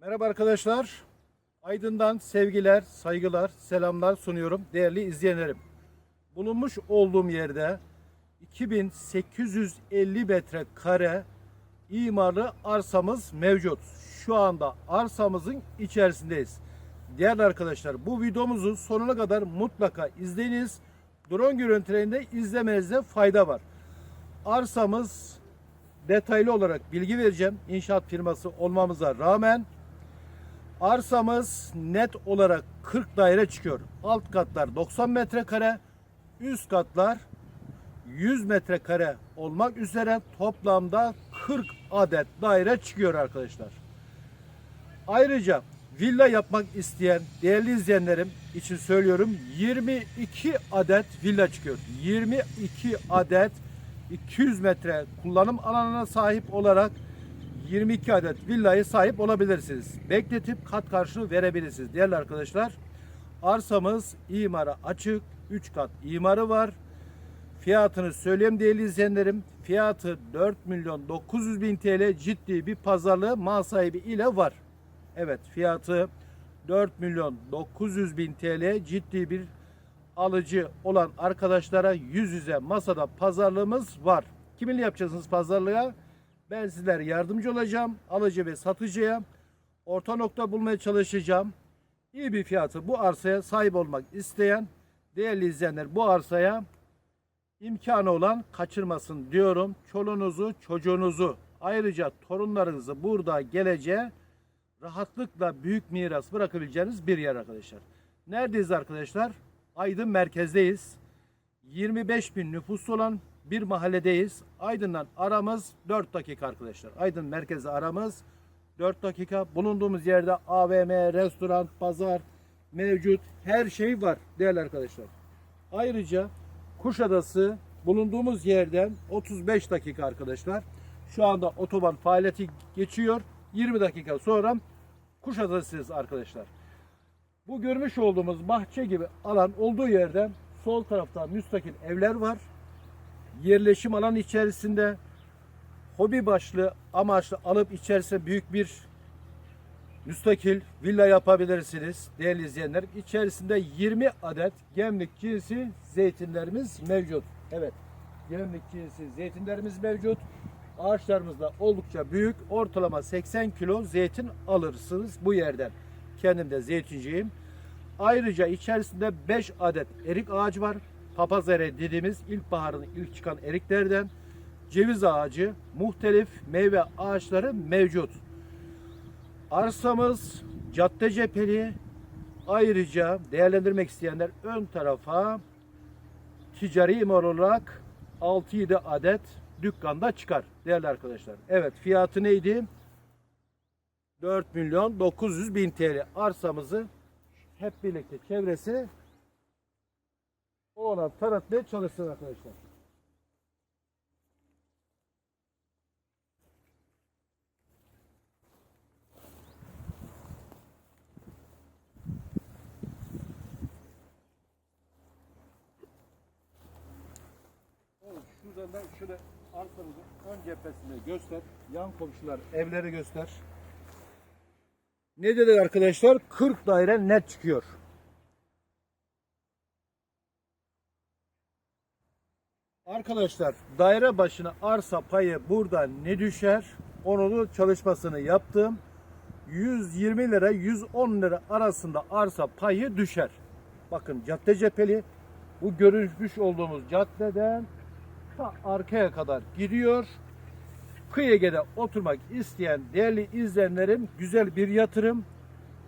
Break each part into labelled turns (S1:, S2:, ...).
S1: Merhaba arkadaşlar. Aydın'dan sevgiler, saygılar, selamlar sunuyorum değerli izleyenlerim. Bulunmuş olduğum yerde 2850 metrekare imarlı arsamız mevcut. Şu anda arsamızın içerisindeyiz. Değerli arkadaşlar bu videomuzu sonuna kadar mutlaka izleyiniz. Drone görüntülerinde izlemenizde fayda var. Arsamız detaylı olarak bilgi vereceğim. İnşaat firması olmamıza rağmen arsamız net olarak 40 daire çıkıyor. Alt katlar 90 metrekare, üst katlar 100 metrekare olmak üzere toplamda 40 adet daire çıkıyor arkadaşlar. Ayrıca villa yapmak isteyen değerli izleyenlerim için söylüyorum 22 adet villa çıkıyor. 22 adet 200 metre kullanım alanına sahip olarak 22 adet villayı sahip olabilirsiniz. Bekletip kat karşılığı verebilirsiniz. Değerli arkadaşlar arsamız imara açık. 3 kat imarı var. Fiyatını söyleyeyim değerli izleyenlerim. Fiyatı 4 milyon 900 bin TL ciddi bir pazarlığı mal sahibi ile var. Evet fiyatı 4 milyon 900 bin TL ciddi bir alıcı olan arkadaşlara yüz yüze masada pazarlığımız var. Kiminle yapacaksınız pazarlığa? Ben sizlere yardımcı olacağım. Alıcı ve satıcıya orta nokta bulmaya çalışacağım. İyi bir fiyatı bu arsaya sahip olmak isteyen değerli izleyenler bu arsaya imkanı olan kaçırmasın diyorum. Çoluğunuzu, çocuğunuzu, ayrıca torunlarınızı burada geleceğe rahatlıkla büyük miras bırakabileceğiniz bir yer arkadaşlar. Neredeyiz arkadaşlar? Aydın merkezdeyiz. 25 bin nüfus olan bir mahalledeyiz. Aydın'dan aramız 4 dakika arkadaşlar. Aydın merkezi aramız 4 dakika. Bulunduğumuz yerde AVM, restoran, pazar mevcut. Her şey var değerli arkadaşlar. Ayrıca Kuşadası bulunduğumuz yerden 35 dakika arkadaşlar. Şu anda otoban faaliyeti geçiyor. 20 dakika sonra Kuşadası'yız arkadaşlar. Bu görmüş olduğumuz bahçe gibi alan olduğu yerden sol tarafta müstakil evler var. Yerleşim alan içerisinde hobi başlı amaçlı alıp içerisine büyük bir müstakil villa yapabilirsiniz değerli izleyenler. İçerisinde 20 adet gemlik cinsi zeytinlerimiz mevcut. Evet gemlik cinsi zeytinlerimiz mevcut. Ağaçlarımız da oldukça büyük. Ortalama 80 kilo zeytin alırsınız bu yerden. Kendim de zeytinciyim. Ayrıca içerisinde 5 adet erik ağacı var. Papaz eriği dediğimiz ilkbaharın ilk çıkan eriklerden. Ceviz ağacı, muhtelif meyve ağaçları mevcut. Arsamız cadde cepheli. Ayrıca değerlendirmek isteyenler ön tarafa ticari imar olarak 6-7 adet dükkanda çıkar değerli arkadaşlar. Evet fiyatı neydi? 4 milyon 900 bin TL arsamızı hep birlikte çevresi ona tanıtmaya çalışsın arkadaşlar. Şuradan da şöyle arsamızın ön cephesini göster. Yan komşular evleri göster. Ne dedi arkadaşlar? 40 daire net çıkıyor. Arkadaşlar daire başına arsa payı burada ne düşer? Onu da çalışmasını yaptım. 120 lira 110 lira arasında arsa payı düşer. Bakın cadde cepheli. Bu görüşmüş olduğumuz caddeden ta arkaya kadar gidiyor. Kıyı Ege'de oturmak isteyen değerli izleyenlerim güzel bir yatırım.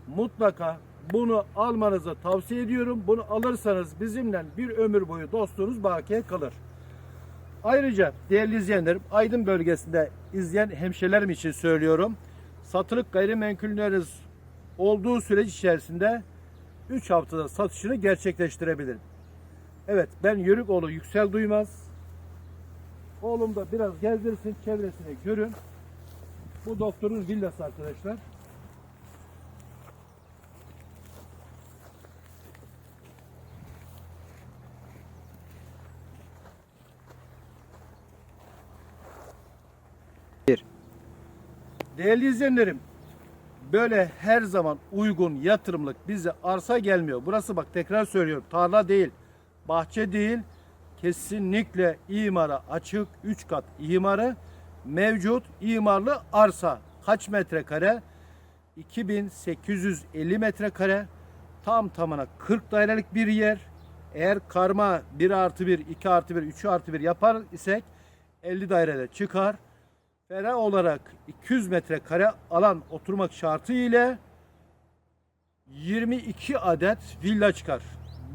S1: Mutlaka bunu almanızı tavsiye ediyorum. Bunu alırsanız bizimle bir ömür boyu dostluğunuz bakiye kalır. Ayrıca değerli izleyenlerim Aydın bölgesinde izleyen hemşerilerim için söylüyorum. Satılık gayrimenkulleriniz olduğu süreç içerisinde 3 haftada satışını gerçekleştirebilirim. Evet ben Yörükoğlu Yüksel Duymaz. Oğlum da biraz gezdirsin çevresini görün. Bu doktorun villası arkadaşlar. Değerli izleyenlerim, böyle her zaman uygun yatırımlık bize arsa gelmiyor. Burası bak tekrar söylüyorum tarla değil, bahçe değil. Kesinlikle imara açık 3 kat imarı mevcut imarlı arsa. Kaç metrekare? 2850 metrekare. Tam tamına 40 dairelik bir yer. Eğer karma 1 artı 1, 2 artı 1, 3 artı 1 yapar isek 50 dairede çıkar. Ferah olarak 200 metrekare alan oturmak şartı ile 22 adet villa çıkar.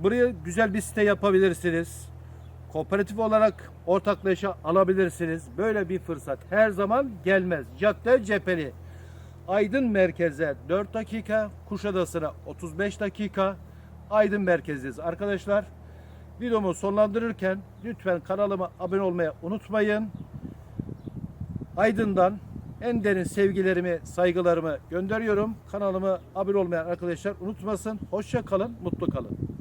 S1: Buraya güzel bir site yapabilirsiniz. Kooperatif olarak ortaklaşa alabilirsiniz. Böyle bir fırsat her zaman gelmez. Cadde cepheli. Aydın merkeze 4 dakika, Kuşadası'na 35 dakika. Aydın merkezdeyiz arkadaşlar. Videomu sonlandırırken lütfen kanalıma abone olmayı unutmayın. Aydın'dan en derin sevgilerimi, saygılarımı gönderiyorum. Kanalıma abone olmayan arkadaşlar unutmasın. Hoşça kalın, mutlu kalın.